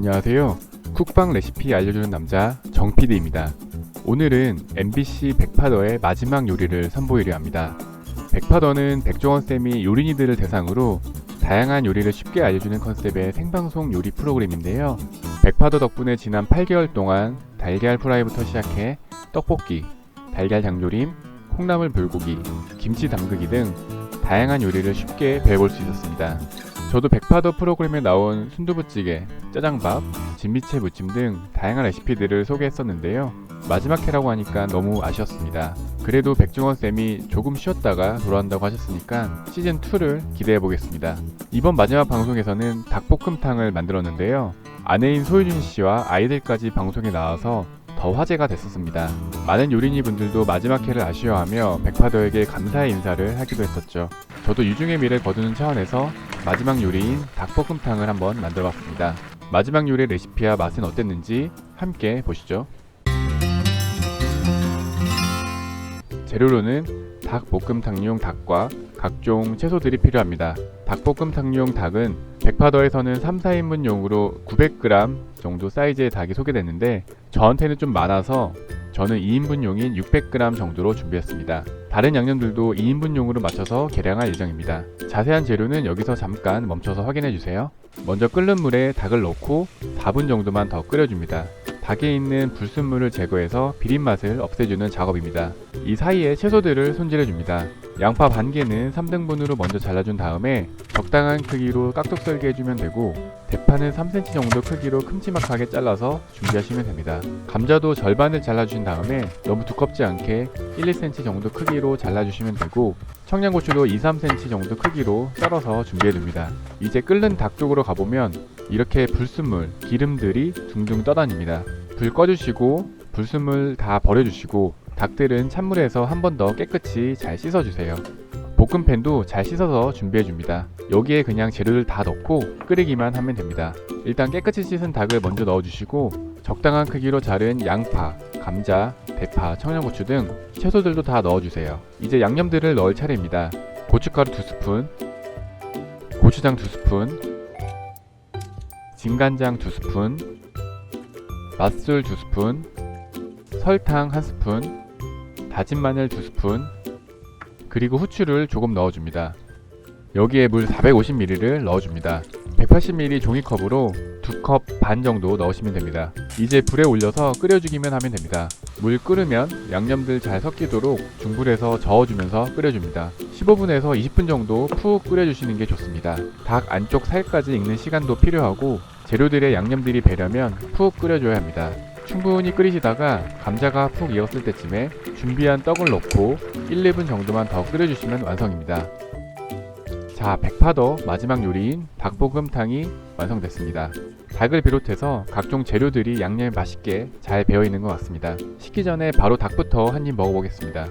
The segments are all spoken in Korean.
안녕하세요. 쿡방 레시피 알려주는 남자 정PD입니다. 오늘은 MBC 백파더의 마지막 요리를 선보이려 합니다. 백파더는 백종원쌤이 요리니들을 대상으로 다양한 요리를 쉽게 알려주는 컨셉의 생방송 요리 프로그램인데요. 백파더 덕분에 지난 8개월 동안 달걀 프라이부터 시작해 떡볶이, 달걀 장조림, 콩나물 불고기, 김치 담그기 등 다양한 요리를 쉽게 배워볼 수 있었습니다. 저도 백파더 프로그램에 나온 순두부찌개, 짜장밥, 진미채 무침 등 다양한 레시피들을 소개했었는데요. 마지막 회라고 하니까 너무 아쉬웠습니다. 그래도 백종원 쌤이 조금 쉬었다가 돌아온다고 하셨으니까 시즌 2를 기대해 보겠습니다. 이번 마지막 방송에서는 닭볶음탕을 만들었는데요. 아내인 소유준 씨와 아이들까지 방송에 나와서 더 화제가 됐었습니다. 많은 요리니 분들도 마지막 회를 아쉬워하며 백파더에게 감사의 인사를 하기도 했었죠. 저도 유중의 미를 거두는 차원에서 마지막 요리인 닭볶음탕을 한번 만들어봤습니다. 마지막 요리 레시피와 맛은 어땠는지 함께 보시죠. 재료로는 닭볶음탕용 닭과 각종 채소들이 필요합니다. 닭볶음탕용 닭은 백파더에서는 3, 4인분용으로 900g 정도 사이즈의 닭이 소개됐는데 저한테는 좀 많아서 저는 2인분용인 600g 정도로 준비했습니다. 다른 양념들도 2인분용으로 맞춰서 계량할 예정입니다. 자세한 재료는 여기서 잠깐 멈춰서 확인해 주세요. 먼저 끓는 물에 닭을 넣고 4분 정도만 더 끓여줍니다. 닭에 있는 불순물을 제거해서 비린 맛을 없애주는 작업입니다. 이 사이에 채소들을 손질해 줍니다. 양파 반 개는 3등분으로 먼저 잘라준 다음에 적당한 크기로 깍둑 썰게 해주면 되고 대파는 3cm 정도 크기로 큼지막하게 잘라서 준비하시면 됩니다. 감자도 절반을 잘라주신 다음에 너무 두껍지 않게 1, 2cm 정도 크기로 잘라주시면 되고 청양고추도 2, 3cm 정도 크기로 썰어서 준비해둡니다. 이제 끓는 닭 쪽으로 가보면 이렇게 불순물, 기름들이 둥둥 떠다닙니다. 불 꺼주시고 불순물 다 버려주시고 닭들은 찬물에서 한 번 더 깨끗이 잘 씻어주세요. 볶음팬도 잘 씻어서 준비해줍니다. 여기에 그냥 재료를 다 넣고 끓이기만 하면 됩니다. 일단 깨끗이 씻은 닭을 먼저 넣어주시고 적당한 크기로 자른 양파, 감자, 대파, 청양고추 등 채소들도 다 넣어주세요. 이제 양념들을 넣을 차례입니다. 고춧가루 2스푼, 고추장 2스푼, 진간장 2스푼, 맛술 2스푼, 설탕 1스푼, 다진 마늘 2스푼, 그리고 후추를 조금 넣어줍니다. 여기에 물 450ml를 넣어줍니다. 180ml 종이컵으로 2컵 반 정도 넣으시면 됩니다. 이제 불에 올려서 끓여주기만 하면 됩니다. 물 끓으면 양념들 잘 섞이도록 중불에서 저어주면서 끓여줍니다. 15분에서 20분 정도 푹 끓여주시는 게 좋습니다. 닭 안쪽 살까지 익는 시간도 필요하고 재료들의 양념들이 배려면 푹 끓여줘야 합니다. 충분히 끓이시다가 감자가 푹 익었을 때쯤에 준비한 떡을 넣고 1, 2분 정도만 더 끓여주시면 완성입니다. 자, 백파더 마지막 요리인 닭볶음탕이 완성됐습니다. 닭을 비롯해서 각종 재료들이 양념에 맛있게 잘 배어 있는 것 같습니다. 식기 전에 바로 닭부터 한 입 먹어보겠습니다.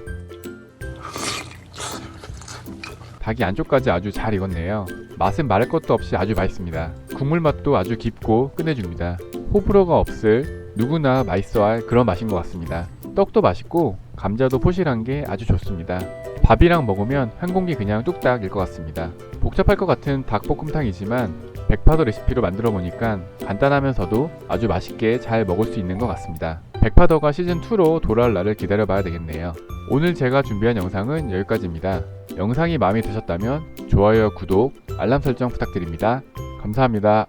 닭이 안쪽까지 아주 잘 익었네요. 맛은 말할 것도 없이 아주 맛있습니다. 국물 맛도 아주 깊고 끝내줍니다. 호불호가 없을 누구나 맛있어할 그런 맛인 것 같습니다. 떡도 맛있고 감자도 포실한 게 아주 좋습니다. 밥이랑 먹으면 한 공기 그냥 뚝딱일 것 같습니다. 복잡할 것 같은 닭볶음탕이지만 백파더 레시피로 만들어 보니까 간단하면서도 아주 맛있게 잘 먹을 수 있는 것 같습니다. 백파더가 시즌2로 돌아올 날을 기다려 봐야 되겠네요. 오늘 제가 준비한 영상은 여기까지입니다. 영상이 마음에 드셨다면 좋아요, 구독, 알람 설정 부탁드립니다. 감사합니다.